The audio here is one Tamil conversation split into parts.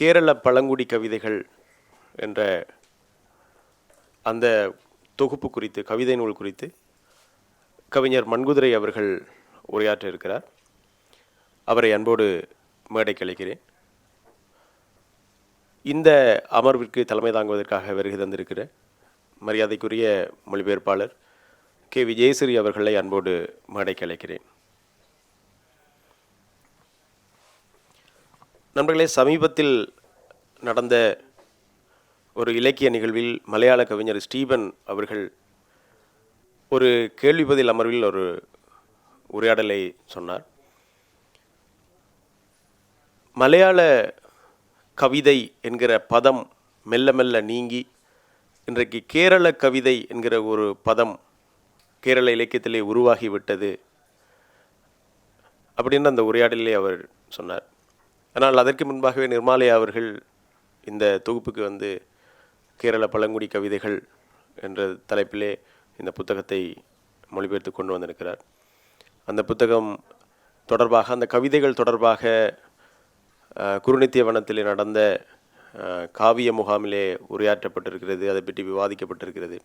கேரள பழங்குடி கவிதைகள் என்ற அந்த தொகுப்பு குறித்து கவிதை நூல் குறித்து கவிஞர் மண்குதிரை அவர்கள் உரையாற்ற இருக்கிறார். அவரை அன்போடு மேடைக்கு அழைக்கிறேன். இந்த அமர்விற்கு தலைமை தாங்குவதற்காக வருகை தந்திருக்கிற மரியாதைக்குரிய மொழிபெயர்ப்பாளர் கே விஜயசிறி அவர்களை அன்போடு மேடைக்கு அழைக்கிறேன். நண்பர்களே சமீபத்தில் நடந்த ஒரு இலக்கிய நிகழ்வில் மலையாள கவிஞர் ஸ்டீபன் அவர்கள் ஒரு கேள்வி பதில் அமர்வில் ஒரு உரையாடலை சொன்னார். மலையாள கவிதை என்கிற பதம் மெல்ல மெல்ல நீங்கி இன்றைக்கு கேரள கவிதை என்கிற ஒரு பதம் கேரள இலக்கியத்திலே உருவாகிவிட்டது அப்படின்னு அந்த உரையாடலே அவர் சொன்னார். ஆனால் அதற்கு முன்பாகவே நிர்மாலயா அவர்கள் இந்த தொகுப்புக்கு வந்து கேரள பழங்குடி கவிதைகள் என்ற தலைப்பிலே இந்த புத்தகத்தை மொழிபெயர்த்து கொண்டு வந்திருக்கிறார். அந்த புத்தகம் தொடர்பாக அந்த கவிதைகள் தொடர்பாக அஹ், குருநித்திய நடந்த காவிய முகாமிலே உரையாற்றப்பட்டிருக்கிறது அதை பற்றி விவாதிக்கப்பட்டிருக்கிறது.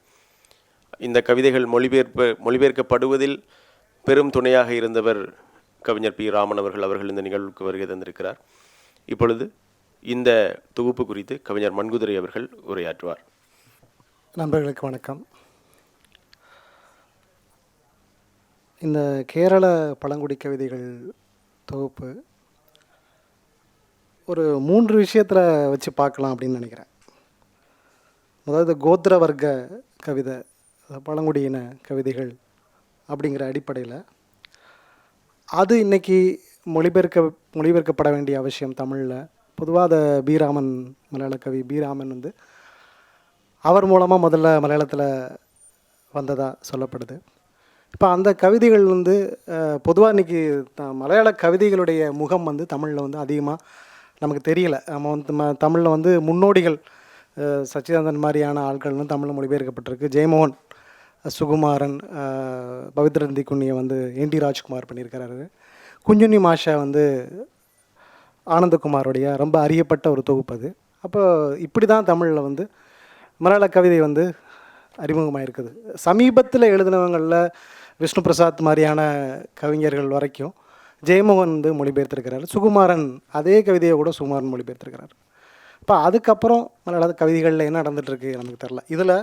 இந்த கவிதைகள் மொழிபெயர்ப்பு மொழிபெயர்க்கப்படுவதில் பெரும் துணையாக இருந்தவர் கவிஞர் பி. ராமன் அவர்கள் அவர்கள் இந்த நிகழ்வுக்கு வருகை தந்திருக்கிறார். இப்பொழுது இந்த தொகுப்பு குறித்து கவிஞர் மண்குதிரை அவர்கள் உரையாற்றுவார். நண்பர்களுக்கு வணக்கம். இந்த கேரள பழங்குடி கவிதைகள் தொகுப்பு ஒரு மூன்று விஷயத்தில் வச்சு பார்க்கலாம் அப்படின்னு நினைக்கிறேன். அதாவது கோத்திர வர்க்க கவிதை பழங்குடியின கவிதைகள் அப்படிங்கிற அடிப்படையில் அது இன்னைக்கு மொழிபெயர்க்க மொழிபெயர்க்கப்பட வேண்டிய அவசியம் தமிழில். பொதுவாக அதை பீராமன் மலையாள கவி பீராமன் வந்து அவர் மூலமாக முதல்ல மலையாளத்தில் வந்ததாக சொல்லப்படுது. இப்போ அந்த கவிதைகள் வந்து பொதுவாக இன்றைக்கி த மலையாள கவிதைகளுடைய முகம் வந்து தமிழில் வந்து அதிகமாக நமக்கு தெரியல. நம்ம வந்து ம தமிழில் வந்து முன்னோடிகள் சச்சிதானந்தன் மாதிரியான ஆட்கள் வந்து தமிழில் மொழிபெயர்க்கப்பட்டிருக்கு. ஜெயமோகன். சுகுமாரன் பவித்ரந்தி குன்னியை வந்து என் டி ராஜ்குமார் பண்ணியிருக்கிறாரு. குஞ்சுனி மாஷா வந்து ஆனந்தகுமாரோடைய ரொம்ப அறியப்பட்ட ஒரு தொகுப்பு அது. அப்போ இப்படி தான் தமிழில் வந்து மலையாள கவிதை வந்து அறிமுகமாக இருக்குது சமீபத்தில் எழுதினவங்களில் விஷ்ணு பிரசாத் மாதிரியான கவிஞர்கள் வரைக்கும் ஜெயமோகன் வந்து மொழிபெயர்த்திருக்கிறார். சுகுமாரன் அதே கவிதையை கூட சுகுமாரன் மொழிபெயர்த்திருக்கிறார். இப்போ அதுக்கப்புறம் மலையாள கவிதைகளில் என்ன நடந்துகிட்ருக்கு நமக்கு தெரில இதில்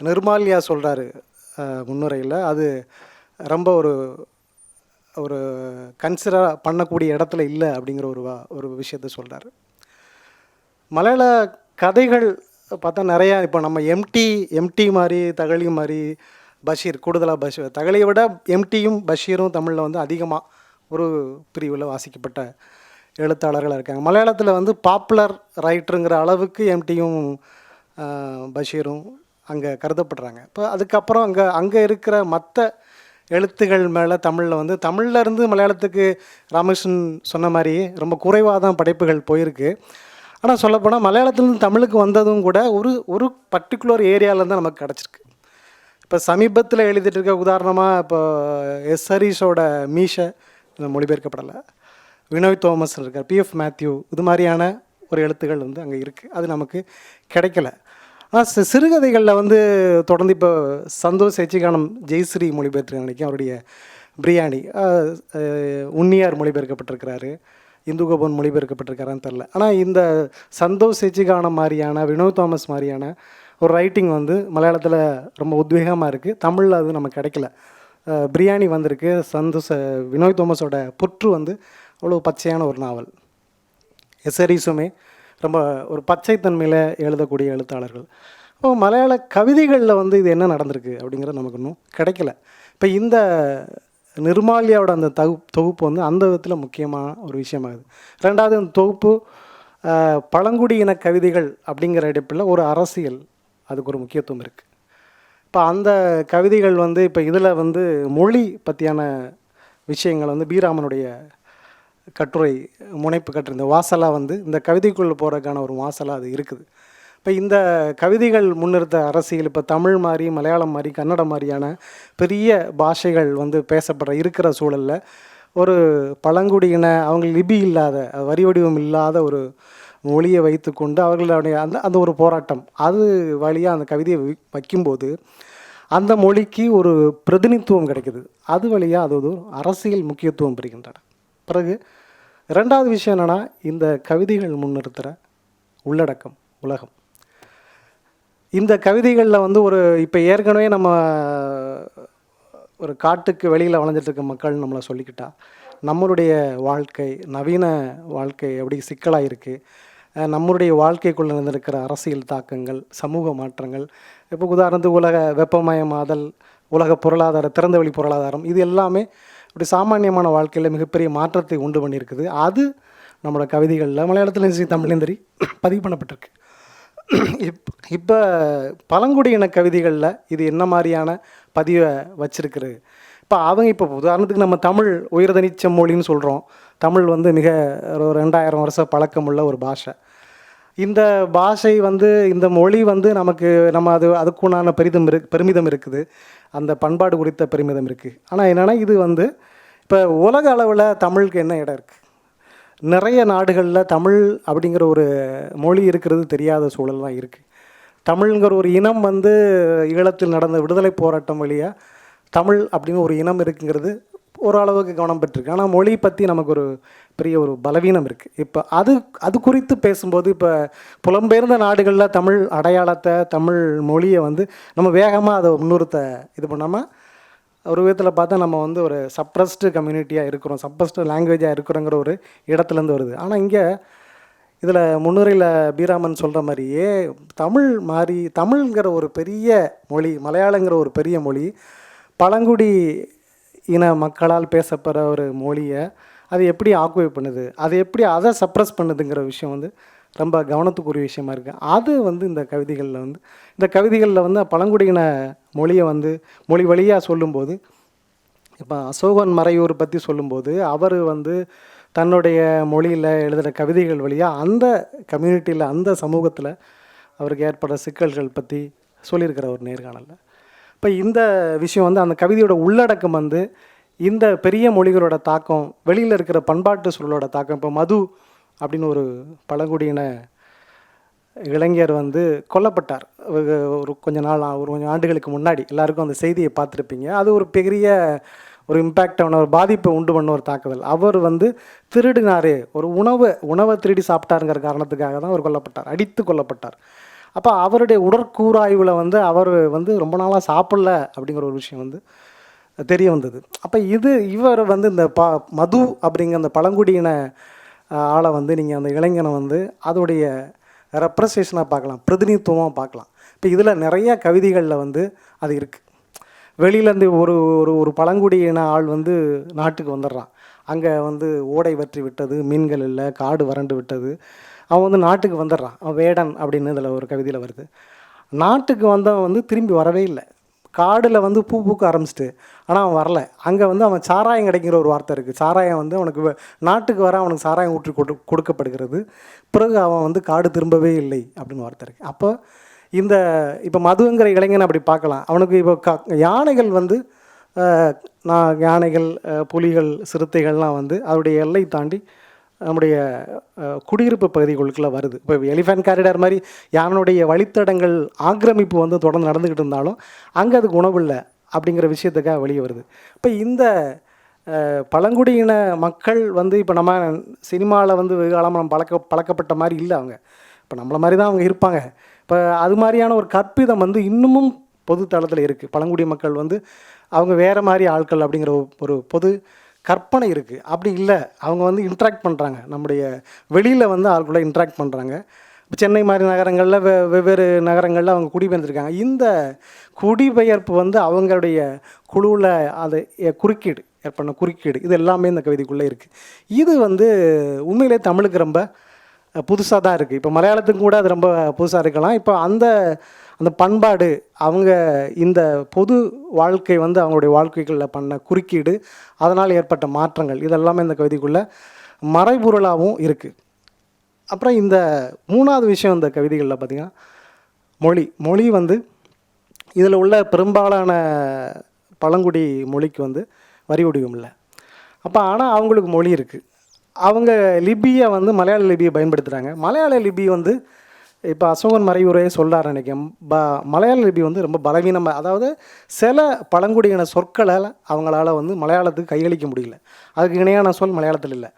நிர்மால்யா சொல்கிறாரு முன்னுரையில். அது ரொம்ப ஒரு ஒரு கன்சிடர் பண்ணக்கூடிய இடத்துல இல்லை அப்படிங்கிற ஒரு வா- ஒரு விஷயத்த சொல்கிறார் மலையாள கதைகள் பார்த்தா நிறையா இப்போ நம்ம எம்டி எம்டி மாதிரி தகழி மாதிரி பஷீர் கூடுதலாக பஷீர் தகழியை விட எம்டியும் பஷீரும் தமிழில் வந்து அதிகமாக ஒரு பிரிவில் வாசிக்கப்பட்ட எழுத்தாளர்களாக இருக்காங்க. மலையாளத்தில் வந்து பாப்புலர் ரைட்டருங்கிற அளவுக்கு எம்டியும் பஷீரும் அங்கே கருதப்படுறாங்க. இப்போ அதுக்கப்புறம் அங்கே அங்கே இருக்கிற மற்ற எழுத்துகள் மேலே தமிழில் வந்து தமிழ்லேருந்து மலையாளத்துக்கு ராமகிருஷ்ணன் சொன்ன மாதிரி ரொம்ப குறைவாக தான் படைப்புகள் போயிருக்கு. ஆனால் சொல்லப்போனால் மலையாளத்துலேருந்து தமிழுக்கு வந்ததும் கூட ஒரு ஒரு பர்டிகுலர் ஏரியாவில் தான் நமக்கு கிடச்சிருக்கு. இப்போ சமீபத்தில் எழுதிட்டு இருக்க உதாரணமாக இப்போ எஸ் ஹரீஷோட மீஷை மொழிபெயர்க்கப்படலை. வினோய் தோமஸ் இருக்கார் பிஎஃப் மேத்யூ இது மாதிரியான ஒரு எழுத்துக்கள் வந்து அங்கே இருக்குது அது நமக்கு கிடைக்கல. சிறுகதைகளில் வந்து தொடர்ந்து இப்போ சந்தோஷ் எச்சிகானம் ஜெய்ஸ்ரீ மொழிபெயர்த்துருக்காங்க நினைக்கிறேன். அவருடைய பிரியாணி. உன்னியார் மொழிபெயர்க்கப்பட்டிருக்கிறாரு. இந்து கோபன் மொழிபெயர்க்கப்பட்டிருக்காரான்னு தெரில ஆனால் இந்த சந்தோஷ் எச்சிகானம் மாதிரியான வினோத் தாமஸ் மாதிரியான ஒரு ரைட்டிங் வந்து மலையாளத்தில் ரொம்ப உத்வேகமாக இருக்குது தமிழில் அது நமக்கு கிடைக்கல. பிரியாணி வந்திருக்கு. சந்தோஷ வினோத் தோமஸோட புற்று வந்து அவ்வளோ பச்சையான ஒரு நாவல். எஸ்எரிசுமே ரொம்ப ஒரு பச்சைத்தன்மையில் எழுதக்கூடிய எழுத்தாளர்கள். இப்போ மலையாள கவிதைகளில் வந்து இது என்ன நடந்திருக்கு அப்படிங்கிறது நமக்கு இன்னும் கிடைக்கல. இப்போ இந்த நிர்மாலியாவோட அந்த தகு தொகுப்பு வந்து அந்த விதத்தில் முக்கியமான ஒரு விஷயமாகுது. ரெண்டாவது அந்த தொகுப்பு பழங்குடியின கவிதைகள் அப்படிங்கிற இடப்பில் ஒரு அரசியல் அதுக்கு ஒரு முக்கியத்துவம் இருக்குது இப்போ அந்த கவிதைகள் வந்து இப்போ இதில் வந்து மொழி பற்றியான விஷயங்கள் வந்து பீராமனுடைய கட்டுரை முனைப்பு கட்டுரை இந்த வாசலாக வந்து இந்த கவிதைக்குள்ளே போகிறதுக்கான ஒரு வாசலாக அது இருக்குது. இப்போ இந்த கவிதைகள் முன்னிறுத்த அரசியல் இப்போ தமிழ் மாதிரி மலையாளம் மாதிரி கன்னடம் மாதிரியான பெரிய பாஷைகள் வந்து பேசப்படுற இருக்கிற சூழலில் ஒரு பழங்குடியின அவங்க லிபி இல்லாத வரி வடிவம் இல்லாத ஒரு மொழியை வைத்துக்கொண்டு அவர்களுடைய அந்த அந்த ஒரு போராட்டம் அது வழியாக அந்த கவிதையை வைக்கும்போது அந்த மொழிக்கு ஒரு பிரதிநிதித்துவம் கிடைக்குது. அது வழியாக அது ஒரு அரசியல் முக்கியத்துவம் பெறுகின்றன. பிறகு ரெண்டாவது விஷயம் என்னென்னா இந்த கவிதைகள் முன்னிறுத்துகிற உள்ளடக்கம் உலகம். இந்த கவிதைகளில் வந்து ஒரு இப்போ ஏற்கனவே நம்ம ஒரு காட்டுக்கு வெளியில் வளைஞ்சிட்டு இருக்க மக்கள் நம்மளை சொல்லிக்கிட்டா நம்மளுடைய வாழ்க்கை நவீன வாழ்க்கை எப்படி சிக்கலாக இருக்குது நம்மளுடைய வாழ்க்கைக்குள்ளே நடந்திருக்கிற அரசியல் தாக்கங்கள் சமூக மாற்றங்கள் இப்போ உதாரணத்துக்கு உலக வெப்பமயமாதல் உலக பொருளாதார திறந்தவெளி பொருளாதாரம் இது எல்லாமே இப்படி சாமானியமான வாழ்க்கையில் மிகப்பெரிய மாற்றத்தை உண்டு பண்ணியிருக்குது. அது நம்மளோட கவிதைகளில் மலையாளத்திலும் சரி தமிழ்லையும் சரி பதிவு பண்ணப்பட்டிருக்கு. இப் இப்போ பழங்குடியின கவிதைகளில் இது என்ன மாதிரியான பதிவை வச்சிருக்குது? இப்போ அவங்க இப்போ உதாரணத்துக்கு நம்ம தமிழ் உயர்தனிச்ச மொழின்னு சொல்கிறோம் தமிழ் வந்து மிக ஒரு ரெண்டாயிரம் வருஷம் பழக்கமுள்ள ஒரு பாஷை. இந்த பாஷை வந்து இந்த மொழி வந்து நமக்கு நம்ம அது அதுக்குண்டான பெரிதம் இரு பெருமிதம் இருக்குது. அந்த பண்பாடு குறித்த பெருமிதம் இருக்குது ஆனால் என்னென்னா இது வந்து இப்போ உலக அளவில் தமிழுக்கு என்ன இடம் இருக்குது நிறைய நாடுகளில் தமிழ் அப்படிங்கிற ஒரு மொழி இருக்கிறது தெரியாத சூழல்லாம் இருக்குது தமிழ்ங்கிற ஒரு இனம் வந்து ஈழத்தில் நடந்த விடுதலை போராட்டம் வழியாக தமிழ் அப்படின்னு ஒரு இனம் இருக்குங்கிறது ஓரளவுக்கு கவனம் பெற்றிருக்கு. ஆனால் மொழி பற்றி நமக்கு ஒரு பெரிய ஒரு பலவீனம் இருக்குது இப்போ அது அது குறித்து பேசும்போது இப்போ புலம்பெயர்ந்த நாடுகளில் தமிழ் அடையாளத்தை தமிழ் மொழியை வந்து நம்ம வேகமாக அதை முன்னுறுத்த இது பண்ணாமல் ஒரு விதத்தில் பார்த்தா நம்ம வந்து ஒரு சப்ரஸ்டு கம்யூனிட்டியாக இருக்கிறோம். சப்ரஸ்டு லாங்குவேஜாக இருக்கிறோங்கிற ஒரு இடத்துலேருந்து வருது. ஆனால் இங்கே இதில் முன்னுரையில் பீராமன் சொல்கிற மாதிரியே தமிழ் மாதிரி தமிழ்ங்கிற ஒரு பெரிய மொழி மலையாளங்கிற ஒரு பெரிய மொழி பழங்குடி இன மக்களால் பேசப்படுற ஒரு மொழியை அது எப்படி ஆக்குவை பண்ணுது? அது எப்படி அதை சப்ரஸ் பண்ணுதுங்கிற விஷயம் வந்து ரொம்ப கவனத்துக்குரிய விஷயமா இருக்குது அது வந்து இந்த கவிதைகளில் வந்து இந்த கவிதைகளில் வந்து பழங்குடியின மொழியை வந்து மொழி வழியாக சொல்லும்போது இப்போ அசோகன் மறையூர் பற்றி சொல்லும்போது அவர் வந்து தன்னுடைய மொழியில் எழுதுகிற கவிதைகள் வழியாக அந்த கம்யூனிட்டியில் அந்த சமூகத்தில் அவருக்கு ஏற்படுற சிக்கல்கள் பற்றி சொல்லியிருக்கிற ஒரு நேர்காணலில். இப்போ இந்த விஷயம் வந்து அந்த கவிதையோட உள்ளடக்கம் வந்து இந்த பெரிய மொழிகளோட தாக்கம் வெளியில் இருக்கிற பண்பாட்டு சூழலோட தாக்கம். இப்போ மது அப்படின்னு ஒரு பழங்குடியின இளைஞர் வந்து கொல்லப்பட்டார். ஒரு ஒரு கொஞ்ச நாள் ஒரு கொஞ்சம் ஆண்டுகளுக்கு முன்னாடி. எல்லாருக்கும் அந்த செய்தியை பார்த்துருப்பீங்க. அது ஒரு பெரிய ஒரு இம்பேக்டான ஒரு பாதிப்பை உண்டு பண்ண ஒரு தாக்குதல். அவர் வந்து திருடினார். ஒரு உணவு உணவை திருடி சாப்பிட்டாருங்கிற காரணத்துக்காக தான் அவர் கொல்லப்பட்டார். அடித்து கொல்லப்பட்டார். அப்போ அவருடைய உடற்கூறாய்வில் வந்து அவர் வந்து ரொம்ப நாளாக சாப்பிடல அப்படிங்கிற ஒரு விஷயம் வந்து தெரிய வந்தது. அப்போ இது இவர் வந்து இந்த ப மது அப்படிங்கிற அந்த பழங்குடியின ஆளை வந்து நீங்கள் அந்த இளைஞனை வந்து அதோடைய ரெப்ரசேஷனாக பார்க்கலாம் பிரதிநிதித்துவமாக பார்க்கலாம். இப்போ இதில் நிறைய கவிதைகளில் வந்து அது இருக்குது வெளியிலேருந்து ஒரு ஒரு ஒரு பழங்குடியின ஆள் வந்து நாட்டுக்கு வந்துடுறான். அங்கே வந்து ஓடை வற்றி விட்டது மீன்கள் இல்லை காடு வறண்டு விட்டது. அவன் வந்து நாட்டுக்கு வந்துடுறான். அவன் வேடன் அப்படின்னு இதில் ஒரு கவிதையில் வருது. நாட்டுக்கு வந்தவன் வந்து திரும்பி வரவே இல்லை. காடில் வந்து பூ பூக்க ஆரம்பிச்சிட்டு ஆனால் அவன் வரல. அங்கே வந்து அவன் சாராயம் கிடைக்கிற ஒரு வார்த்தை இருக்குது சாராயம் வந்து அவனுக்கு நாட்டுக்கு வர அவனுக்கு சாராயம் ஊற்றி கொடு கொடுக்கப்படுகிறது. பிறகு அவன் வந்து காடு திரும்பவே இல்லை அப்படின்னு வார்த்தை இருக்குது அப்போ இந்த இப்போ மதுங்கிற இளைஞன் அப்படி பார்க்கலாம். அவனுக்கு இப்போ க யானைகள் வந்து நான் யானைகள் புலிகள் சிறுத்தைகள்லாம் வந்து அதோடைய எல்லை தாண்டி நம்முடைய குடியிருப்பு பகுதிகளுக்குள்ளே வருது. இப்போ எலிஃபென்ட் காரிடார் மாதிரி யானையுடைய வழித்தடங்கள் ஆக்கிரமிப்பு வந்து தொடர்ந்து நடந்துக்கிட்டு இருந்தாலும் அங்கே அதுக்கு உணவு இல்லை அப்படிங்கிற விஷயத்துக்காக வெளியே வருது. இப்போ இந்த பழங்குடியின மக்கள் வந்து இப்போ நம்ம சினிமாவில் வந்து வெகு காலமாக நம்ம பழக்க பழக்கப்பட்ட மாதிரி இல்லை அவங்க. இப்போ நம்மளை மாதிரி தான் அவங்க இருப்பாங்க. இப்போ அது மாதிரியான ஒரு கற்பிதம் வந்து இன்னமும் பொது தளத்தில் இருக்குது பழங்குடி மக்கள் வந்து அவங்க வேறு மாதிரி ஆட்கள் அப்படிங்கிற ஒரு- ஒரு பொது கற்பனை இருக்குது அப்படி இல்லை. அவங்க வந்து இன்ட்ராக்ட் பண்ணுறாங்க நம்முடைய வெளியில் வந்து ஆளுக்குள்ளே இன்ட்ராக்ட் பண்ணுறாங்க இப்போ சென்னை மாதிரி நகரங்களில் வெ வெவ்வேறு நகரங்களில் அவங்க குடிபெயர்ந்துருக்காங்க. இந்த குடிபெயர்ப்பு வந்து அவங்களுடைய குழுவில் அது குறுக்கீடு ஏற்பண்ண குறுக்கீடு இது எல்லாமே இந்த கவிதைக்குள்ளே இருக்குது இது வந்து உண்மையிலே தமிழுக்கு ரொம்ப புதுசாக தான் இருக்குது இப்போ மலையாளத்துக்கு கூட அது ரொம்ப புதுசாக இருக்கலாம். இப்போ அந்த அந்த பண்பாடு அவங்க இந்த பொது வாழ்க்கை வந்து அவங்களுடைய வாழ்க்கைகளில் பண்ண குறுக்கீடு அதனால் ஏற்பட்ட மாற்றங்கள் இதெல்லாமே இந்த கவிதைக்குள்ளே மறைபொருளாகவும் இருக்குது அப்புறம் இந்த மூணாவது விஷயம் இந்த கவிதைகளில் பார்த்திங்கன்னா மொழி. மொழி வந்து இதில் உள்ள பெரும்பாலான பழங்குடி மொழிக்கு வந்து வரி வடிவம் இல்லை அப்போ ஆனால் அவங்களுக்கு மொழி இருக்குது அவங்க லிபியை வந்து மலையாள லிபியை பயன்படுத்துகிறாங்க மலையாள லிபி வந்து இப்போ அசோகன் மறைவுரையே சொல்கிறார் நினைக்கிறேன். ப மலையாள லிபி வந்து ரொம்ப பலவீனமாக அதாவது சில பழங்குடியின சொற்களால் அவங்களால வந்து மலையாளத்துக்கு கையளிக்க முடியல. அதுக்கு இணையான சொல் மலையாளத்தில் இல்லை.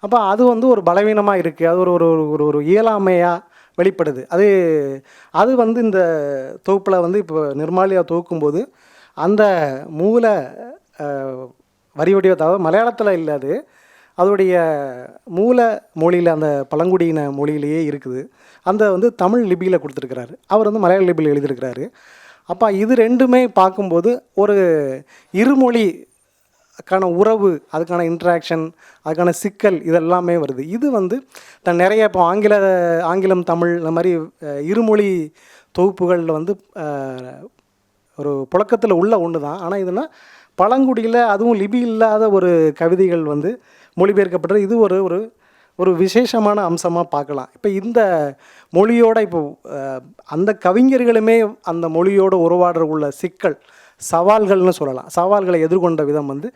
அப்போ அது வந்து ஒரு பலவீனமாக இருக்குது அது ஒரு ஒரு ஒரு- ஒரு ஒரு இயலாமையாக வெளிப்படுது. அது அது வந்து இந்த தொகுப்பில் வந்து இப்போ நிர்மாலியா தொகுக்கும்போது அந்த மூல வரி வடிவத்தாவது மலையாளத்தில் இல்லை அது. அதோடைய மூல மொழியில் அந்த பழங்குடியின மொழியிலேயே இருக்குது. அந்த வந்து தமிழ் லிபியில் கொடுத்துருக்கிறாரு. அவர் வந்து மலையாள லிபியில் எழுதியிருக்கிறாரு. அப்போ இது ரெண்டுமே பார்க்கும்போது ஒரு இருமொழி அதுக்கான உறவு அதுக்கான இன்ட்ராக்ஷன் அதுக்கான சிக்கல் இதெல்லாமே வருது. இது வந்து தன் நிறைய இப்போ ஆங்கில ஆங்கிலம் தமிழ் இந்த மாதிரி இருமொழி தொகுப்புகளில் வந்து ஒரு புழக்கத்தில் உள்ள ஒன்று தான் ஆனால் இதுனா பழங்குடியில் அதுவும் லிபி இல்லாத ஒரு கவிதைகள் வந்து மொழிபெயர்க்கப்பட்டது. இது ஒரு ஒரு ஒரு விசேஷமான அம்சமாக பார்க்கலாம். இப்போ இந்த மொழியோட இப்போ அந்த கவிஞர்களுமே அந்த மொழியோட உருவாடுற உள்ள சிக்கல் சவால்கள்னு சொல்லலாம். சவால்களை எதிர்கொண்ட விதம் வந்து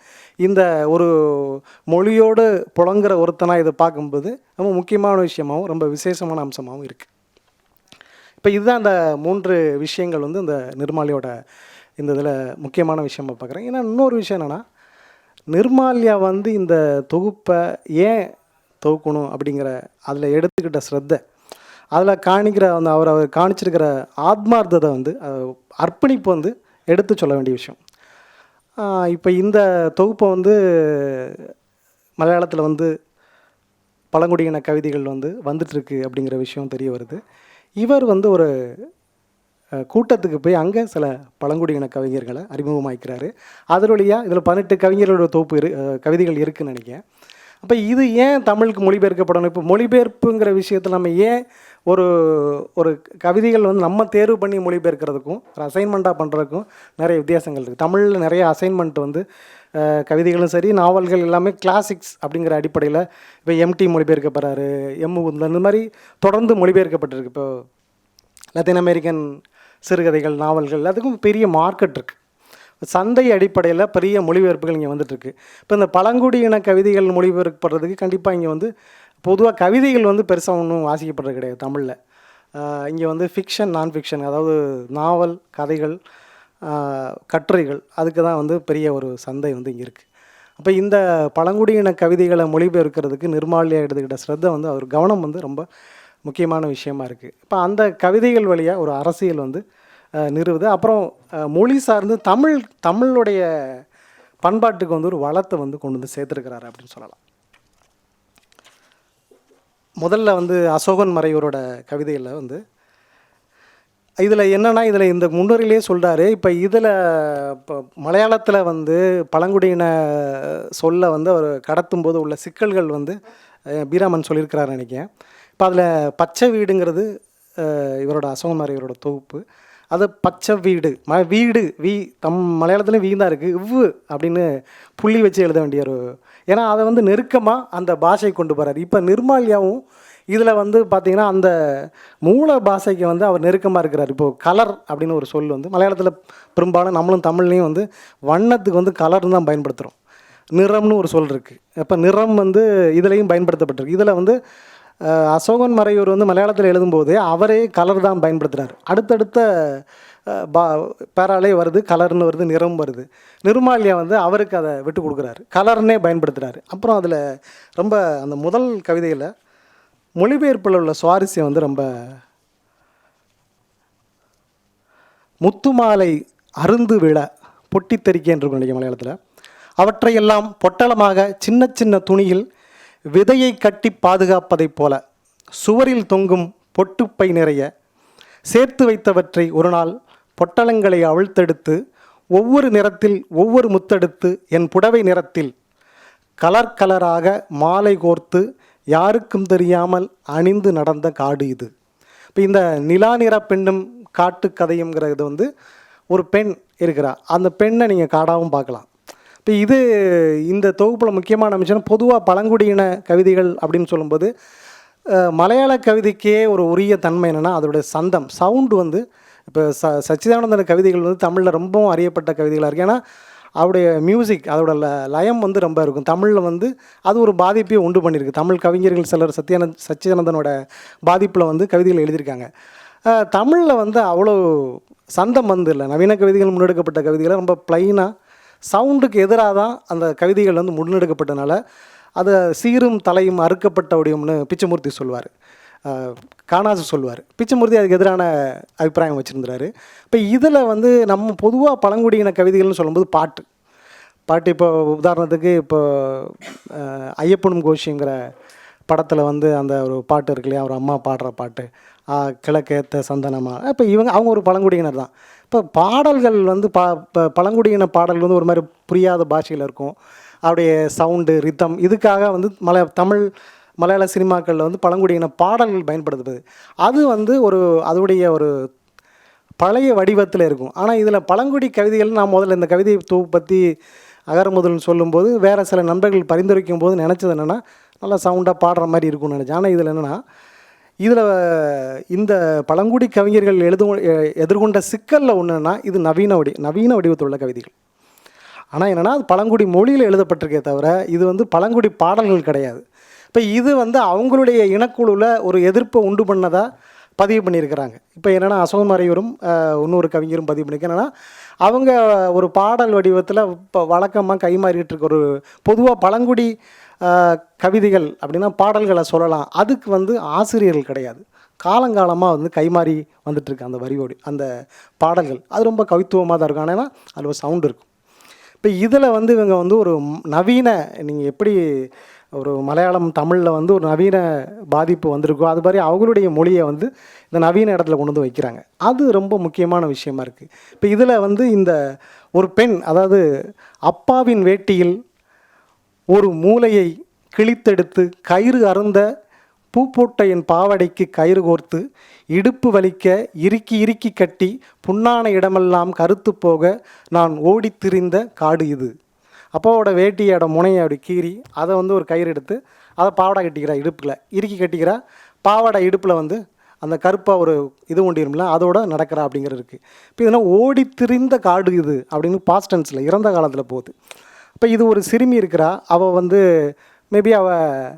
இந்த ஒரு மொழியோடு புழங்குற ஒருத்தனாக இதை பார்க்கும்போது ரொம்ப முக்கியமான விஷயமாகவும் ரொம்ப விசேஷமான அம்சமாகவும் இருக்குது இப்போ இதுதான் அந்த மூன்று விஷயங்கள் வந்து இந்த நிர்மாலியோட இந்த இதில் முக்கியமான விஷயமாக பார்க்குறேன். ஏன்னா இன்னொரு விஷயம் என்னென்னா நிர்மால்யா வந்து இந்த தொகுப்பை ஏன் தொகுக்கணும் அப்படிங்கிற அதில் எடுத்துக்கிட்ட ஸ்ரத்தை அதில் காணிக்கிற அந்த அவர் அவர் காணிச்சிருக்கிற ஆத்மார்த்தத்தை வந்து அர்ப்பணிப்பு வந்து எடுத்து சொல்ல வேண்டிய விஷயம். இப்போ இந்த தொகுப்பை வந்து மலையாளத்தில் வந்து பழங்குடியின கவிதைகள் வந்து வந்துட்டுருக்கு அப்படிங்கிற விஷயம் தெரிய வருது. இவர் வந்து ஒரு கூட்டத்துக்கு போய் அங்கே சில பழங்குடியின கவிஞர்களை அறிமுகமாக்கிறாரு. அதன் வழியாக இதில் பதினெட்டு கவிஞர்களோட தொகுப்பு இரு கவிதைகள் இருக்குதுன்னு நினைக்கிறேன். அப்போ இது ஏன் தமிழுக்கு மொழிபெயர்க்கப்படணும்? இப்போ மொழிபெயர்ப்புங்கிற விஷயத்தில் நம்ம ஏன் ஒரு ஒரு கவிதைகள் வந்து நம்ம தேர்வு பண்ணி மொழிபெயர்க்கிறதுக்கும் ஒரு அசைன்மெண்ட்டாக பண்ணுறதுக்கும் நிறைய வித்தியாசங்கள் இருக்குது தமிழில் நிறைய அசைன்மெண்ட் வந்து கவிதைகளும் சரி நாவல்கள் எல்லாமே கிளாசிக்ஸ் அப்படிங்கிற அடிப்படையில் இப்போ எம்டி மொழிபெயர்க்கப்படுறாரு. எம் இந்த மாதிரி தொடர்ந்து மொழிபெயர்க்கப்பட்டிருக்கு. இப்போ லத்தீன் அமெரிக்கன் சிறுகதைகள் நாவல்கள் அதுக்கும் பெரிய மார்க்கெட் இருக்குது சந்தை அடிப்படையில் பெரிய மொழிபெயர்ப்புகள் இங்கே வந்துட்டுருக்கு. இப்போ இந்த பழங்குடியின கவிதைகள் மொழிபெயர்க்கப்படுறதுக்கு கண்டிப்பாக இங்கே வந்து பொதுவாக கவிதைகள் வந்து பெருசாக ஒன்றும் வாசிக்கப்படுறது கிடையாது தமிழில். இங்கே வந்து ஃபிக்ஷன் நான் ஃபிக்ஷன் அதாவது நாவல் கதைகள் கட்டுரைகள் அதுக்கு தான் வந்து பெரிய ஒரு சந்தை வந்து இங்கே இருக்குது அப்போ இந்த பழங்குடியின கவிதைகளை மொழிபெயர்க்கிறதுக்கு நிர்மாலியா எடுத்துக்கிட்ட ஸ்ரத்தை வந்து அவர் கவனம் வந்து ரொம்ப முக்கியமான விஷயமா இருக்குது இப்போ அந்த கவிதைகள் வழியாக ஒரு அரசியல் வந்து நிறுவுது. அப்புறம் மொழி சார்ந்து தமிழ் தமிழுடைய பண்பாட்டுக்கு வந்து ஒரு வளத்தை வந்து கொண்டு வந்து சேர்த்துருக்கிறாரு அப்படின்னு சொல்லலாம். முதல்ல வந்து அசோகன் மறைவரோட கவிதையில் வந்து இதில் என்னென்னா இதில் இந்த முன்னுரையிலே சொல்கிறாரு இப்போ இதில் இப்போ மலையாளத்தில் வந்து பழங்குடியின சொல்ல வந்து அவர் கடத்தும் போது உள்ள சிக்கல்கள் வந்து பீராமன் சொல்லியிருக்கிறாரு நினைக்கிறேன். இப்போ அதில் பச்சை வீடுங்கிறது இவரோட அசோகமார் இவரோட தொகுப்பு. அது பச்சை வீடு ம வீடு வீ தம் மலையாளத்துலேயும் வீ தான் இருக்குது இவ்வு அப்படின்னு புள்ளி வச்சு எழுத வேண்டிய ஒரு ஏன்னா அதை வந்து நெருக்கமாக அந்த பாஷை கொண்டு போகிறார் இப்போ நிர்மால்யாவும் இதில் வந்து பார்த்திங்கன்னா அந்த மூல பாஷைக்கு வந்து அவர் நெருக்கமாக இருக்கிறார். இப்போது கலர் அப்படின்னு ஒரு சொல் வந்து மலையாளத்தில் பெரும்பாலும் நம்மளும் தமிழ்லையும் வந்து வண்ணத்துக்கு வந்து கலர்னு தான் பயன்படுத்துகிறோம் நிறம்னு ஒரு சொல் இருக்குது அப்போ நிறம் வந்து இதுலேயும் பயன்படுத்தப்பட்டிருக்கு. இதில் வந்து அசோகன் மறையூர் வந்து மலையாளத்தில் எழுதும்போது அவரே கலர் தான் பயன்படுத்துகிறார் அடுத்தடுத்த பா பேராலே வருது கலர்னு வருது நிறம் வருது. நிர்மால்யா வந்து அவருக்கு அதை விட்டு கொடுக்குறாரு. கலர்னே பயன்படுத்துகிறாரு அப்புறம் அதில் ரொம்ப அந்த முதல் கவிதையில் மொழிபெயர்ப்பில் உள்ள சுவாரஸ்யம் வந்து ரொம்ப முத்துமாலை அருந்து விழ பொட்டித்தறிக்கை தெறிக்கேன் நினைக்க மலையாளத்தில்? அவற்றையெல்லாம் பொட்டலமாக சின்ன சின்ன துணியில் விதையை கட்டி பாதுகாப்பதைப் போல சுவரில் தொங்கும் பொட்டுப்பை நிறைய சேர்த்து வைத்தவற்றை ஒரு நாள் பொட்டலங்களை அவிழ்த்தெடுத்து ஒவ்வொரு நிறத்தில் ஒவ்வொரு முத்தெடுத்து என் புடவை நிறத்தில் கலர் கலராக மாலை கோர்த்து யாருக்கும் தெரியாமல் அணிந்து நடந்த காடு இது. இப்போ இந்த நிலா நிற பெண்ணும் காட்டு கதையுங்கிறது வந்து ஒரு பெண் இருக்கிறா. அந்த பெண்ணை நீங்கள் காடாகவும் பார்க்கலாம். இப்போ இது இந்த தொகுப்பில் முக்கியமான அம்சம் பொதுவாக பழங்குடியின கவிதைகள் அப்படின்னு சொல்லும்போது மலையாள கவிதைக்கே ஒரு உரிய தன்மை என்னென்னா அதோடைய சந்தம் சவுண்டு வந்து இப்போ ச சச்சிதானந்தன கவிதைகள் வந்து தமிழில் ரொம்பவும் அறியப்பட்ட கவிதைகளாக இருக்குது ஏன்னா அவருடைய மியூசிக் அதோட ல லயம் வந்து ரொம்ப இருக்கும். தமிழில் வந்து அது ஒரு பாதிப்பையும் உண்டு பண்ணியிருக்கு. தமிழ் கவிஞர்கள் சிலர் சத்யானந்த் சச்சிதானந்தனோட பாதிப்பில் வந்து கவிதைகள் எழுதியிருக்காங்க. தமிழில் வந்து அவ்வளோ சந்தம் வந்து இல்லை. நவீன கவிதைகள் முன்னெடுக்கப்பட்ட கவிதைகளை ரொம்ப ப்ளைனாக சவுண்டுக்கு எதிராக தான் அந்த கவிதைகள் வந்து முன்னெடுக்கப்பட்டனால அதை சீரும் தலையும் அறுக்கப்பட்ட வடிவம்னு பிச்சமூர்த்தி சொல்வார். காணாசு சொல்லுவார் பிச்சமூர்த்தி அதுக்கு எதிரான அபிப்பிராயம் வச்சுருந்தாரு. இப்போ இதில் வந்து நம்ம பொதுவாக பழங்குடியின கவிதைகள்னு சொல்லும்போது பாட்டு. பாட்டு இப்போ உதாரணத்துக்கு இப்போ ஐயப்பனும் கோஷிங்கிற படத்தில் வந்து அந்த ஒரு பாட்டு இருக்கு இல்லையா? அவர் அம்மா பாடுற பாட்டு. கிழக்கேத்த சந்தனமாக இப்போ இவங்க அவங்க ஒரு பழங்குடியினர் தான். இப்போ பாடல்கள் வந்து பா இப்போ பழங்குடியின பாடல் வந்து ஒரு மாதிரி புரியாத பாஷையில் இருக்கும். அவருடைய சவுண்டு ரித்தம் இதுக்காக வந்து மலை தமிழ் மலையாள சினிமாக்களில் வந்து பழங்குடியின பாடல்கள் பயன்படுத்துவது அது வந்து ஒரு அதோடைய ஒரு பழைய வடிவத்தில் இருக்கும். ஆனால் இதில் பழங்குடி கவிதைகள் நான் முதல்ல இந்த கவிதை தொகுப்பு பற்றி அகரமுதல்னு சொல்லும்போது வேறு சில நண்பர்கள் பரிந்துரைக்கும் போது நினச்சது என்னென்னா நல்லா சவுண்டாக பாடுற மாதிரி இருக்கும்னு நினச்சேன். ஆனால் இதில் என்னென்னா இதில் இந்த பழங்குடி கவிஞர்கள் எழுது எதிர்கொண்ட சிக்கலில் ஒன்றுன்னா இது நவீன வடி நவீன வடிவத்தில் உள்ள கவிதைகள். ஆனால் என்னென்னா அது பழங்குடி மொழியில் எழுதப்பட்டிருக்கே தவிர இது வந்து பழங்குடி பாடல்கள் கிடையாது. இப்போ இது வந்து அவங்களுடைய இனக்குழுவில் ஒரு எதிர்ப்பை உண்டு பண்ணதாக பதிவு பண்ணியிருக்கிறாங்க. இப்போ என்னென்னா அசோகமறையூரும் இன்னொரு கவிஞரும் பதிவு பண்ணியிருக்க என்னென்னா அவங்க ஒரு பாடல் வடிவத்தில் இப்போ வழக்கமாக கைமாறிட்டு இருக்க ஒரு பொதுவாக பழங்குடி கவிதைகள் அப்படின்னா பாடல்களை சொல்லலாம். அதுக்கு வந்து ஆசிரியர்கள் கிடையாது. காலங்காலமாக வந்து கைமாறி வந்துட்டுருக்கு அந்த வரியோடு அந்த பாடல்கள். அது ரொம்ப கவித்துவமாக தான் இருக்கும். ஆனால் அதில் ஒரு சவுண்ட் இருக்கும். இப்போ இதில் வந்து இவங்க வந்து ஒரு நவீன நீங்கள் எப்படி ஒரு மலையாளம் தமிழில் வந்து ஒரு நவீன பாதிப்பு வந்திருக்கோ அது மாதிரி அவங்களுடைய மொழியை வந்து இந்த நவீன இடத்துல கொண்டு வந்து வைக்கிறாங்க. அது ரொம்ப முக்கியமான விஷயமா இருக்குது இப்போ இதில் வந்து இந்த ஒரு பெண் அதாவது அப்பாவின் வேட்டியில் ஒரு மூலையை கிழித்தெடுத்து கயிறு அருந்த பூ போட்ட என் பாவடைக்கு கயிறு கோர்த்து இடுப்பு வலிக்க இறுக்கி இறுக்கி கட்டி புண்ணான இடமெல்லாம் கருத்து போக நான் ஓடித் திரிந்த காடு இது. அப்பாவோட வேட்டியோட முனையை அப்படி கீறி அதை வந்து ஒரு கயிறு எடுத்து அதை பாவாடை கட்டிக்கிறா இடுப்பில். இறுக்கி கட்டிக்கிறா பாவாடை இடுப்பில் வந்து அந்த கருப்பாக ஒரு இது ஒண்டிரும்ல அதோட நடக்கிறா அப்படிங்கிறது இருக்குது இப்போ இதெல்லாம் ஓடி திரிந்த காடு இது அப்படின்னு பாஸ்டன்ஸில் இறந்த காலத்தில் போகுது. இப்போ இது ஒரு சிறுமி இருக்கிறா. அவள் வந்து மேபி அவள்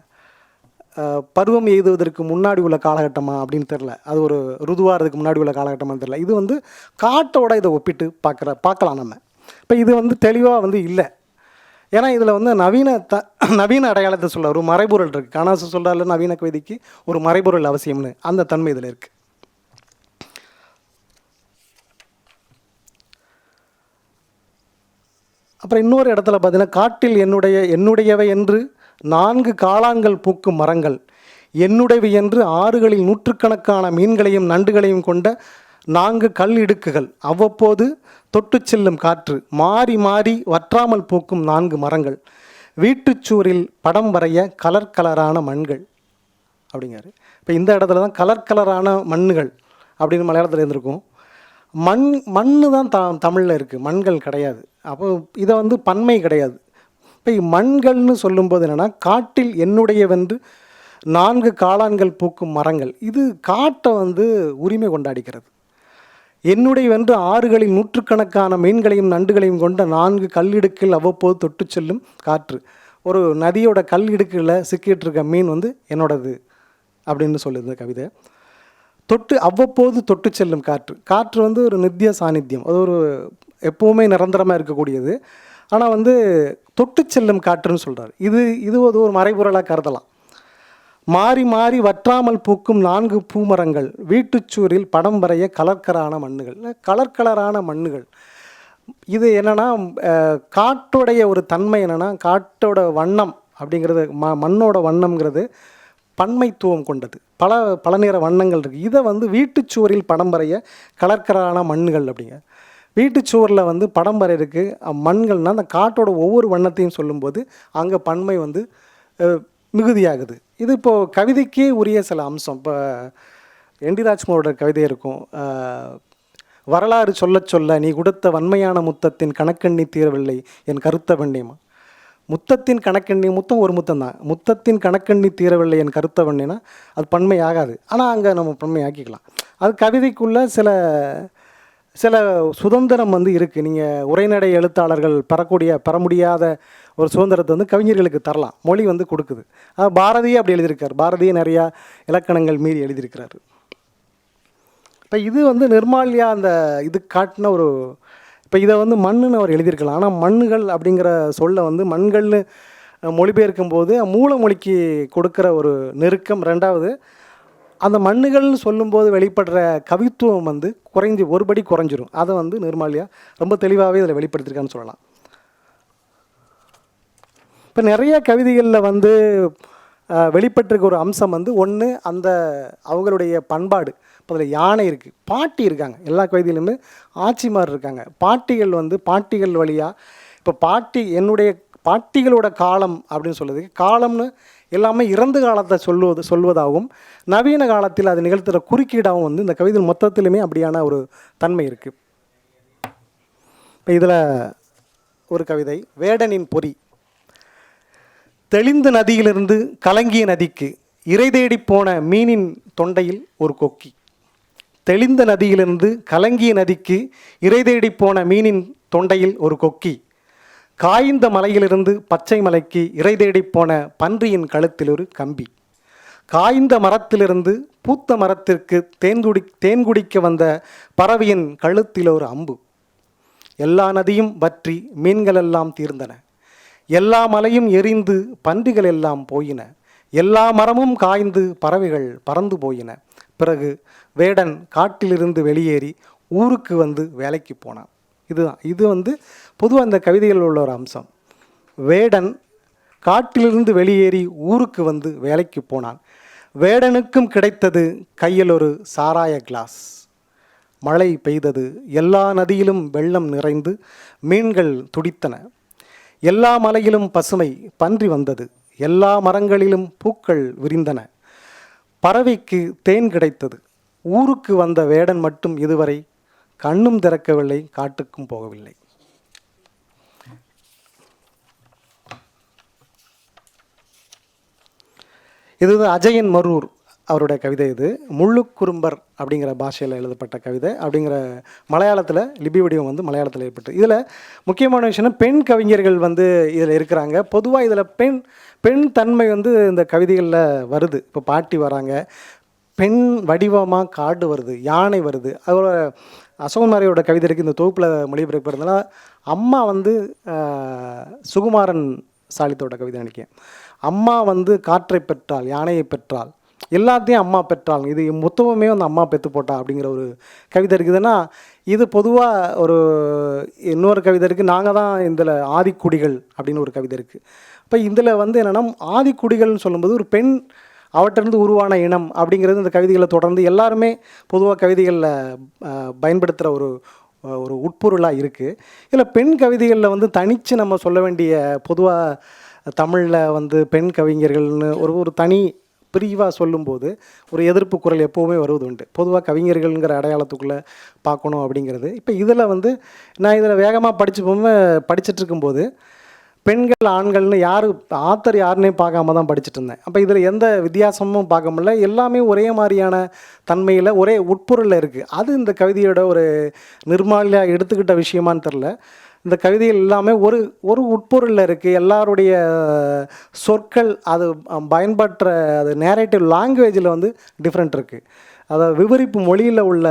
பருவம் எய்துவதற்கு முன்னாடி உள்ள காலகட்டமா அப்படின்னு தெரில அது ஒரு ருதுவாகிறதுக்கு முன்னாடி உள்ள காலகட்டமான்னு தெரில இது வந்து காட்டோட இதை ஒப்பிட்டு பார்க்குற பார்க்கலாம் நம்ம. இப்போ இது வந்து தெளிவாக வந்து இல்லை. ஏன்னா இதில் வந்து நவீன த நவீன அடையாளத்தை சொல்ல ஒரு மறைபொருள் இருக்குது கணாசு சொல்கிறால நவீன கவிதைக்கு ஒரு மறைபொருள் அவசியம்னு. அந்த தன்மை இதில் இருக்குது அப்புறம் இன்னொரு இடத்துல பார்த்தீங்கன்னா காட்டில் என்னுடைய என்னுடையவை என்று நான்கு காளான்கள் பூக்கும் மரங்கள். என்னுடையவை என்று ஆறுகளில் நூற்றுக்கணக்கான மீன்களையும் நண்டுகளையும் கொண்ட நான்கு கல் இடுக்குகள். அவ்வப்போது தொட்டுச் செல்லும் காற்று. மாறி மாறி வற்றாமல் பூக்கும் நான்கு மரங்கள். வீட்டுச்சூரில் படம் வரைய கலர் கலரான மண்கள். அப்படிங்கிறாரு. இப்போ இந்த இடத்துல தான் கலர் கலரான மண்ணுகள் அப்படின்னு மலையாளத்தில் இருந்திருக்கும் மண் மண்ணு தான் த தமிழில் இருக்குது மண்கள் கிடையாது. அப்போ இதை வந்து பன்மை கிடையாது. இப்போ மண்கள்னு சொல்லும்போது என்னென்னா காட்டில் என்னுடையவென்று நான்கு காளான்கள் பூக்கும் மரங்கள். இது காட்டை வந்து உரிமை கொண்டாடிக்கிறது. என்னுடையவென்று ஆறுகளில் நூற்றுக்கணக்கான மீன்களையும் நண்டுகளையும் கொண்ட நான்கு கல்லிடுக்கில் அவ்வப்போது தொட்டு செல்லும் காற்று. ஒரு நதியோட கல் இடுக்கில் சிக்கிட்டு இருக்க மீன் வந்து என்னோடது அப்படின்னு சொல்லுது கவிதை. தொட்டு அவ்வப்போது தொட்டு செல்லும் காற்று. காற்று வந்து ஒரு நித்திய சாநித்தியம். அது ஒரு எப்போவுமே நிரந்தரமாக இருக்கக்கூடியது. ஆனால் வந்து தொட்டு செல்லும் காற்றுன்னு சொல்கிறார் இது இது ஒரு ஒரு மறைபொருளாக கருதலாம். மாறி மாறி வற்றாமல் பூக்கும் நான்கு பூமரங்கள் வீட்டுச்சூரில் படம் வரைய கலர்கலரான மண்ணுகள். கலர் கலரான மண்ணுகள். இது என்னென்னா காட்டுடைய ஒரு தன்மை என்னென்னா காட்டோட வண்ணம் அப்படிங்கிறது ம மண்ணோட வண்ணம்ங்கிறது பன்மைத்துவம் கொண்டது. பல பல நிற வண்ணங்கள் இருக்குது இதை வந்து வீட்டுச்சுவரில் படம் வரைய கலர்கரான மண்ணுகள் அப்படிங்க. வீட்டுச்சுவரில் வந்து படம் வரையிறதுக்கு மண்கள்னால் அந்த காட்டோட ஒவ்வொரு வண்ணத்தையும் சொல்லும்போது அங்கே பன்மை வந்து மிகுதியாகுது. இது இப்போது கவிதைக்கே உரிய சில அம்சம். இப்போ என் டி ராஜ்குமாரோட கவிதை இருக்கும். வரலாறு சொல்ல சொல்ல நீ கொடுத்த வன்மையான முத்தத்தின் கணக்கெண்ணி தீரவில்லை என் கருத்த வெண்ணியமா முத்தத்தின் கணக்கெண்ணி முத்தம் ஒரு முத்தம் தான் முத்தத்தின் கணக்கெண்ணி தீரவில்லை என் கருத்த வெண்ணினா அது பன்மை ஆகாது ஆனால் அங்கே நம்ம பன்மை ஆக்கிக்கலாம் அது கவிதைக்குள்ளே சில சில சுதந்திரம் வந்து இருக்குது நீங்கள் உரைநடை எழுத்தாளர்கள் பெறக்கூடிய பெற முடியாத ஒரு சுதந்திரத்தை வந்து கவிஞர்களுக்கு தரலாம். மொழி வந்து கொடுக்குது. அது பாரதியே அப்படி எழுதியிருக்கார். பாரதியே நிறையா இலக்கணங்கள் மீறி எழுதியிருக்கிறார். இப்போ இது வந்து நிர்மால்யா அந்த இது காட்டின ஒரு இப்போ இதை வந்து மண்ணுன்னு அவர் எழுதியிருக்கலாம். ஆனால் மண்ணுகள் அப்படிங்கிற சொல்ல வந்து மண்கள்னு மொழிபெயர்க்கும் போது மூலமொழிக்கு கொடுக்குற ஒரு நெருக்கம். ரெண்டாவது அந்த மண்ணுகள்னு சொல்லும்போது வெளிப்படுற கவித்துவம் வந்து குறைஞ்சி ஒருபடி குறைஞ்சிரும். அதை வந்து நிர்மாலியா ரொம்ப தெளிவாகவே இதில் வெளிப்படுத்திருக்கான்னு சொல்லலாம். இப்போ நிறைய கவிதைகளில் வந்து வெளிப்பட்டிருக்க ஒரு அம்சம் வந்து ஒன்று அந்த அவங்களுடைய பண்பாடு. அதில் யானை இருக்குது பாட்டி இருக்காங்க. எல்லா கவிதையிலுமே ஆட்சிமார் இருக்காங்க. பாட்டிகள் வந்து பாட்டிகள் வழியாக இப்போ பாட்டி என்னுடைய பாட்டிகளோட காலம் அப்படின்னு சொல்லுது காலம்னு எல்லாமே இறந்த காலத்தை சொல்லுவது சொல்வதாகவும் நவீன காலத்தில் அது நிகழ்த்துகிற குறுக்கீடாகவும் வந்து இந்த கவிதை மொத்தத்திலுமே அப்படியான ஒரு தன்மை இருக்குது இப்போ இதில் ஒரு கவிதை வேடனின் பொறி. தெளிந்த நதியிலிருந்து கலங்கிய நதிக்கு இறை தேடிப் போன மீனின் தொண்டையில் ஒரு கொக்கி. தெளிந்த நதியிலிருந்து கலங்கிய நதிக்கு இறை தேடிப் போன மீனின் தொண்டையில் ஒரு கொக்கி. காய்ந்த மலையிலிருந்து பச்சை மலைக்கு இறை தேடிப் போன பன்றியின் கழுத்தில் ஒரு கம்பி. காய்ந்த மரத்திலிருந்து பூத்த மரத்திற்கு தேன்குடி தேன்குடிக்க வந்த பறவையின் கழுத்தில் ஒரு அம்பு. எல்லா நதியும் வற்றி மீன்கள் எல்லாம் தீர்ந்தன. எல்லா மலையும் எரிந்து பன்றிகள் எல்லாம் போயின. எல்லா மரமும் காய்ந்து பறவைகள் பறந்து போயின. பிறகு வேடன் காட்டிலிருந்து வெளியேறி ஊருக்கு வந்து வேலைக்கு போனான். இதுதான். இது வந்து பொதுவாக அந்த கவிதைகளில் உள்ள ஒரு அம்சம். வேடன் காட்டிலிருந்து வெளியேறி ஊருக்கு வந்து வேலைக்கு போனான். வேடனுக்கும் கிடைத்தது கையில் ஒரு சாராய கிளாஸ். மழை பெய்தது. எல்லா நதியிலும் வெள்ளம் நிறைந்து மீன்கள் துடித்தன. எல்லா மலையிலும் பசுமை பன்றி வந்தது. எல்லா மரங்களிலும் பூக்கள் விரிந்தன. பறவைக்கு தேன் கிடைத்தது. ஊருக்கு வந்த வேடன் மட்டும் இதுவரை கண்ணும் திறக்கவில்லை காட்டுக்கும் போகவில்லை. இது அஜயன் மரூர் அவருடைய கவிதை இது. முள்ளுக்குறும்பர் அப்படிங்கிற பாஷையில் எழுதப்பட்ட கவிதை. அப்படிங்கிற மலையாளத்தில் லிபி வடிவம் வந்து மலையாளத்தில் ஏற்பட்டு. இதில் முக்கியமான விஷயம் பெண் கவிஞர்கள் வந்து இதில் இருக்கிறாங்க. பொதுவாக இதில் பெண் பெண் தன்மை வந்து இந்த கவிதைகளில் வருது. இப்போ பாட்டி வராங்க பெண் வடிவமாக காடு வருது யானை வருது. அதோட அசோகமாரியோட கவிதை இருக்குது இந்த தொகுப்பில் மொழிபெயர்ப்பதுனால அம்மா வந்து சுகுமாரன் சாலித்தோட கவிதை நினைக்கிறேன். அம்மா வந்து காற்றை பெற்றால் யானையை பெற்றால் எல்லாத்தையும் அம்மா பெற்றாள். இது மொத்தமுமே வந்து அம்மா பெற்று போட்டா அப்படிங்கிற ஒரு கவிதை இருக்குதுன்னா இது பொதுவாக ஒரு இன்னொரு கவிதை இருக்குது நாங்கள் தான் இதில் ஆதிக்குடிகள் அப்படின்னு ஒரு கவிதை இருக்குது இப்போ இதில் வந்து என்னென்னா ஆதிக்குடிகள்னு சொல்லும்போது ஒரு பெண் அவற்றிருந்து உருவான இனம் அப்படிங்கிறது இந்த கவிதைகளை தொடர்ந்து எல்லாருமே பொதுவாக கவிதைகளில் பயன்படுத்துகிற ஒரு ஒரு உட்பொருளாக இருக்குது இதில் பெண் கவிதைகளில் வந்து தனித்து நம்ம சொல்ல வேண்டிய பொதுவாக தமிழில் வந்து பெண் கவிஞர்கள்னு ஒரு ஒரு தனி பிரிவாக சொல்லும்போது ஒரு எதிர்ப்பு குரல் எப்போவுமே வருவது உண்டு பொதுவாக கவிஞர்கள்ங்கிற அடையாளத்துக்குள்ளே பார்க்கணும் அப்படிங்கிறது. இப்போ இதில் வந்து நான் இதில் வேகமாக படித்து போகும்போது படிச்சுட்டு இருக்கும்போது பெண்கள் ஆண்கள்னு யார் ஆத்தர் யாருன்னே பார்க்காம தான் படிச்சுட்டு இருந்தேன். அப்போ இதில் எந்த வித்தியாசமும் பார்க்க முடியல. எல்லாமே ஒரே மாதிரியான தன்மையில் ஒரே உட்பொருளில் இருக்குது அது இந்த கவிதையோட ஒரு நிர்மாலியாக எடுத்துக்கிட்ட விஷயமான்னு தெரில இந்த கவிதைகள் எல்லாமே ஒரு ஒரு உட்பொருளில் இருக்குது எல்லாருடைய சொற்கள் அது பயன்படுற அது நேரேட்டிவ் லாங்குவேஜில் வந்து டிஃப்ரெண்ட் இருக்குது அதாவது விவரிப்பு மொழியில் உள்ள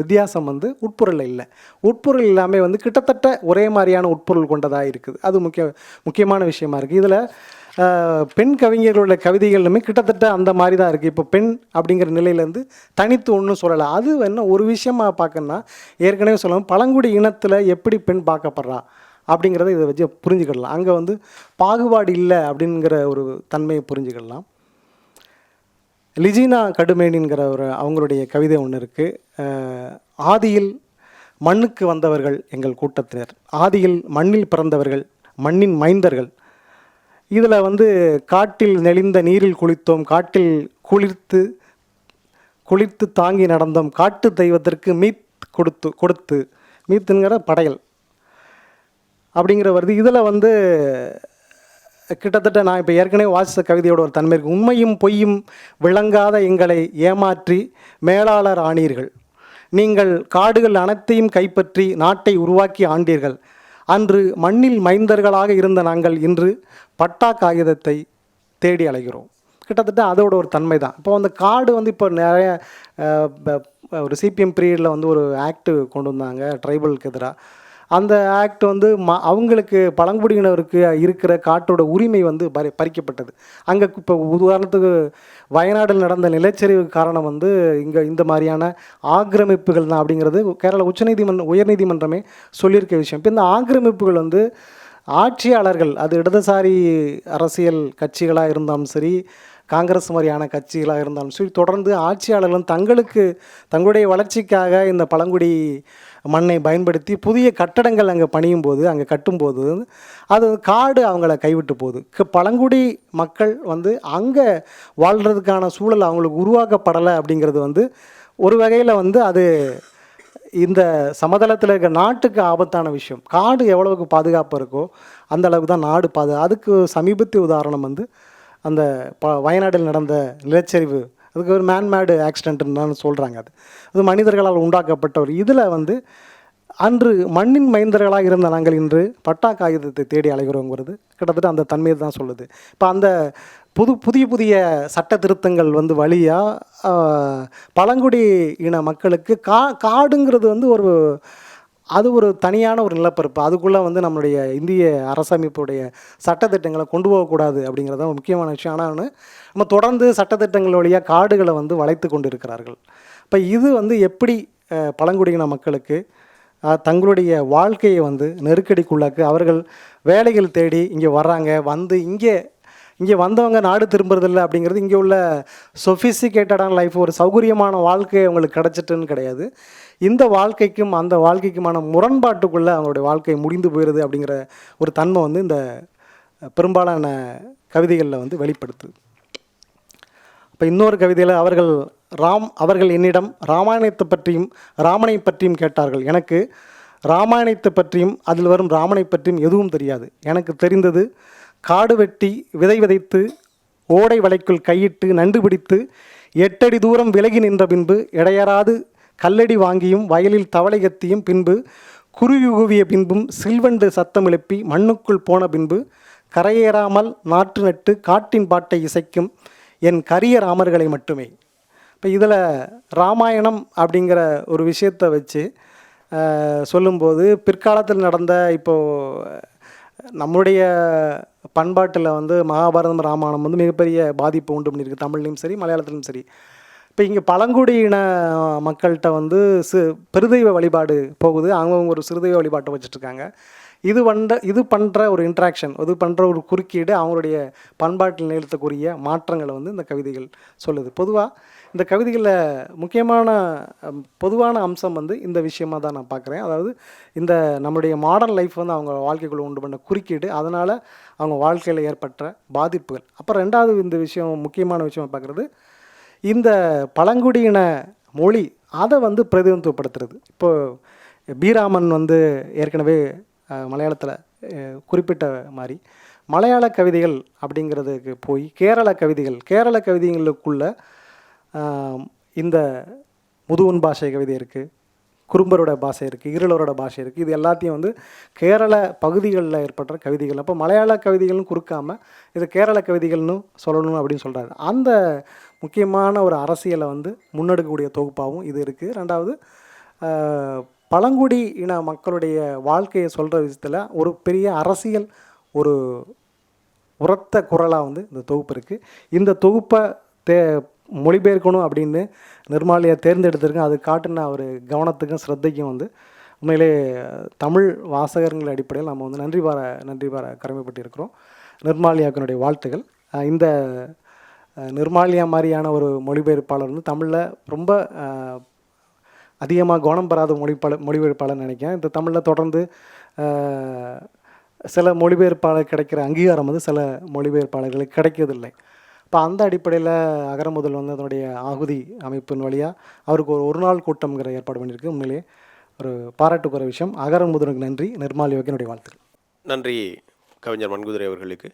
வித்தியாசம் வந்து உட்பொருளில் இல்லை. உட்பொருள் எல்லாமே வந்து கிட்டத்தட்ட ஒரே மாதிரியான உட்பொருள் கொண்டதாக இருக்குது. அது முக்கிய முக்கியமான விஷயமா இருக்குது இதில் பெண் கவிஞர்களுடைய கவிதைகளுமே கிட்டத்தட்ட அந்த மாதிரி தான் இருக்குது இப்போ பெண் அப்படிங்கிற நிலையிலேருந்து தனித்து ஒன்றும் சொல்லலை. அது என்ன ஒரு விஷயமாக பார்க்கணுன்னா ஏற்கனவே சொல்லலாம் பழங்குடி இனத்தில் எப்படி பெண் பார்க்கப்படுறா அப்படிங்கிறத இதை வச்சு புரிஞ்சுக்கிடலாம். அங்கே வந்து பாகுபாடு இல்லை அப்படிங்கிற ஒரு தன்மையை புரிஞ்சுக்கிடலாம். லிஜினா கடுமேனிங்கிற ஒரு அவங்களுடைய கவிதை ஒன்று இருக்குது ஆதியில் மண்ணுக்கு வந்தவர்கள் எங்கள் கூட்டத்தினர். ஆதியில் மண்ணில் பிறந்தவர்கள் மண்ணின் மைந்தர்கள். இதில் வந்து காட்டில் நெளிந்த நீரில் குளித்தோம் காட்டில் குளிர்த்து குளித்து தாங்கி நடந்தோம். காட்டு தெய்வத்திற்கு மீத் கொடுத்து கொடுத்து மீத்துங்கிற படையல். அப்படிங்கிற வருது. இதில் வந்து கிட்டத்தட்ட நான் இப்போ ஏற்கனவே வாசித்த கவிதையோட ஒரு தன்மை இருக்குது உண்மையும் பொய்யும் விளங்காத எங்களை ஏமாற்றி மேலாளர் ஆனீர்கள். நீங்கள் காடுகள் அனைத்தையும் கைப்பற்றி நாட்டை உருவாக்கி ஆண்டீர்கள். அன்று மண்ணில் மைந்தர்களாக இருந்த நாங்கள் இன்று பட்டா காகிதத்தை தேடி அலைகிறோம். கிட்டத்தட்ட அதோட ஒரு தன்மை தான். இப்போ அந்த காடு வந்து இப்போ நிறைய ப- ஒரு சிபிஎம் பீரியடில் வந்து ஒரு ஆக்ட் கொண்டு வந்தாங்க. ட்ரைபலுக்கு எதிராக அந்த ஆக்ட் வந்து ம அவங்களுக்கு பழங்குடியினருக்கு இருக்கிற காட்டோட உரிமை வந்து பறி பறிக்கப்பட்டது. அங்கே இப்போ உதாரணத்துக்கு வயநாடில் நடந்த நிலச்சரிவு காரணம் வந்து இங்கே இந்த மாதிரியான ஆக்கிரமிப்புகள் தான் அப்படிங்கிறது கேரள உச்சநீதிமன்றம் உயர்நீதிமன்றமே சொல்லியிருக்க விஷயம். இப்போ இந்த ஆக்கிரமிப்புகள் வந்து ஆட்சியாளர்கள் அது இடதுசாரி அரசியல் கட்சிகளாக இருந்தாலும் சரி காங்கிரஸ் மாதிரியான கட்சிகளாக இருந்தாலும் சரி தொடர்ந்து ஆட்சியாளர்களும் தங்களுக்கு தங்களுடைய வளர்ச்சிக்காக இந்த பழங்குடி மண்ணை பயன்படுத்தி புதிய கட்டடங்கள் அங்கே பணியும் போது அங்கே கட்டும்போது அது காடு அவங்கள கைவிட்டு போகுது. பழங்குடி மக்கள் வந்து அங்கே வாழ்கிறதுக்கான சூழல் அவங்களுக்கு உருவாக்கப்படலை அப்படிங்கிறது வந்து ஒரு வகையில் வந்து அது இந்த சமதளத்தில் இருக்க நாட்டுக்கு ஆபத்தான விஷயம். காடு எவ்வளவுக்கு பாதுகாப்பு இருக்கோ அந்த அளவுக்கு தான் நாடு பாது அதுக்கு சமீபத்திய உதாரணம் வந்து அந்த ப வயநாட்டில் நடந்த நிலச்சரிவு அதுக்கு ஒரு மேன்மேடு ஆக்சிடென்ட்னு சொல்கிறாங்க அது. அது மனிதர்களால் உண்டாக்கப்பட்ட ஒரு இதில் வந்து அன்று மண்ணின் மைந்தர்களாக இருந்த நாங்கள் இன்று பட்டா காகிதத்தை தேடி அலைகிறோங்கிறது கிட்டத்தட்ட அந்த தன்மையை தான் சொல்லுது. இப்போ அந்த புது புதிய புதிய சட்ட திருத்தங்கள் வந்து வழியாக பழங்குடி இன மக்களுக்கு கா காடுங்கிறது வந்து ஒரு அது ஒரு தனியான ஒரு நிலப்பரப்பு. அதுக்குள்ளே வந்து நம்மளுடைய இந்திய அரசமைப்புடைய சட்டத்திட்டங்களை கொண்டு போகக்கூடாது அப்படிங்கிறது தான் முக்கியமான விஷயம். ஆனால் ஒன்று நம்ம தொடர்ந்து சட்டத்திட்டங்கள் வழியாக காடுகளை வந்து வளைத்து கொண்டு இருக்கிறார்கள் இப்போ இது வந்து எப்படி பழங்குடியின மக்களுக்கு தங்களுடைய வாழ்க்கையை வந்து நெருக்கடிக்குள்ளாக்கு அவர்கள் வேலைகள் தேடி இங்கே வர்றாங்க வந்து இங்கே இங்கே வந்தவங்க நாடு திரும்புறதில்ல அப்படிங்கிறது இங்கே உள்ள சொஃபிஸ்டிகேட்டடான லைஃப் ஒரு சௌகரியமான வாழ்க்கை அவங்களுக்கு கிடச்சிட்டுன்னு கிடையாது. இந்த வாழ்க்கைக்கும் அந்த வாழ்க்கைக்குமான முரண்பாட்டுக்குள்ளே அவங்களுடைய வாழ்க்கை முடிந்து போயிடுது அப்படிங்கிற ஒரு தன்மை வந்து இந்த பெரும்பாலான கவிதைகளில் வந்து வெளிப்படுத்துது. இப்போ இன்னொரு கவிதையில் அவர்கள் ராம் அவர்கள் என்னிடம் ராமாயணத்தை பற்றியும் ராமனை பற்றியும் கேட்டார்கள். எனக்கு ராமாயணத்தை பற்றியும் அதில் வரும் ராமனை பற்றியும் எதுவும் தெரியாது. எனக்கு தெரிந்தது காடு வெட்டி விதை விதைத்து ஓடை வலைக்குள் கையிட்டு நண்டு பிடித்து எட்டடி தூரம் விலகி நின்ற பின்பு இடையறாது கல்லடி வாங்கியும் வயலில் தவளை கத்தியும் பின்பு குருவி கூவிய பின்பும் சில்வண்டு சத்தம் எழுப்பி மண்ணுக்குள் போன பின்பு கரையேறாமல் நாற்று நட்டு காட்டின் பாட்டை இசைக்கும் என் கரிய ராமர்களை மட்டுமே. இப்போ இதில் ராமாயணம் அப்படிங்கிற ஒரு விஷயத்தை வச்சு சொல்லும்போது பிற்காலத்தில் நடந்த இப்போது நம்முடைய பண்பாட்டில் வந்து மகாபாரதம் ராமாயணம் வந்து மிகப்பெரிய பாதிப்பு உண்டு பண்ணியிருக்கு தமிழ்லையும் சரி மலையாளத்துலையும் சரி. இப்போ இங்கே பழங்குடியின மக்கள்கிட்ட வந்து சி பெருதெய்வ வழிபாடு போகுது. அவங்கவுங்க ஒரு சிறுதெய்வ வழிபாட்டை வச்சுட்ருக்காங்க. இது வந்த இது பண்ணுற ஒரு இன்ட்ராக்ஷன் இது பண்ணுற ஒரு குறுக்கீடு அவங்களுடைய பண்பாட்டில் நிகழ்த்தக்கூடிய மாற்றங்களை வந்து இந்த கவிதைகள் சொல்லுது. பொதுவாக இந்த கவிதைகளில் முக்கியமான பொதுவான அம்சம் வந்து இந்த விஷயமா தான் நான் பார்க்குறேன். அதாவது இந்த நம்மளுடைய மாடர்ன் லைஃப் வந்து அவங்க வாழ்க்கைக்குள்ளே உண்டு பண்ண குறுக்கீடு அதனால் அவங்க வாழ்க்கையில் ஏற்பட்ட பாதிப்புகள். அப்புறம் ரெண்டாவது இந்த விஷயம் முக்கியமான விஷயம் பார்க்குறது இந்த பழங்குடியின மொழி அதை வந்து பிரதிநிதித்துவப்படுத்துறது. இப்போது பீராமன் வந்து ஏற்கனவே மலையாளத்தில் குறிப்பிட்ட மாதிரி மலையாள கவிதைகள் அப்படிங்கிறதுக்கு போய் கேரள கவிதைகள் கேரள கவிதைகளுக்குள்ள இந்த முதுவன் பாஷை கவிதை இருக்குது குறும்பரோட பாஷை இருக்குது இருளரோட பாஷை இருக்குது இது எல்லாத்தையும் வந்து கேரள பகுதிகளில் ஏற்பட்ட கவிதைகள். அப்போ மலையாள கவிதைகளும் குறுக்காமல் இது கேரள கவிதைகள்னு சொல்லணும் அப்படின்னு சொல்கிறாரு அந்த முக்கியமான ஒரு அரசியலை வந்து முன்னெடுக்கக்கூடிய தொகுப்பாகவும் இது இருக்குது ரெண்டாவது பழங்குடி இன மக்களுடைய வாழ்க்கையை சொல்கிற விஷயத்தில் ஒரு பெரிய அரசியல் ஒரு உரத்த குரலாக வந்து இந்த தொகுப்பு இருக்குது இந்த தொகுப்பை தே மொழிபெயர்க்கணும் அப்படின்னு நிர்மாலியா தேர்ந்தெடுத்திருக்கேன். அது காட்டின ஒரு கவனத்துக்கும் சிரத்தைக்கும் வந்து உண்மையிலே தமிழ் வாசகர்கள் அடிப்படையில் நம்ம வந்து நன்றி பார நன்றி பார கடமைப்பட்டிருக்கிறோம். நிர்மாலியாக்கினுடைய வாழ்த்துகள். இந்த நிர்மாலியா மாதிரியான ஒரு மொழிபெயர்ப்பாளர் வந்து தமிழில் ரொம்ப அதிகமாக கவனம் பெறாத மொழிப்பாளர் மொழிபெயர்ப்பாளர் நினைக்கிறேன். இந்த தமிழில் தொடர்ந்து சில மொழிபெயர்ப்பாளர் கிடைக்கிற அங்கீகாரம் வந்து சில மொழிபெயர்ப்பாளர்களுக்கு கிடைக்கிறதில்லை. இப்போ அந்த அடிப்படையில் அகரமுதல் வந்து அதனுடைய ஆகுதி அமைப்பின் வழியாக அவருக்கு ஒரு ஒரு நாள் கூட்டம்ங்கிற ஏற்பாடு பண்ணியிருக்கு. உண்மையிலேயே ஒரு பாராட்டுக்குற விஷயம். அகரமுதலுக்கு நன்றி. நிர்மால் யோகியனுடைய வாழ்த்துக்கள். நன்றி கவிஞர் மண்குதிரை அவர்களுக்கு.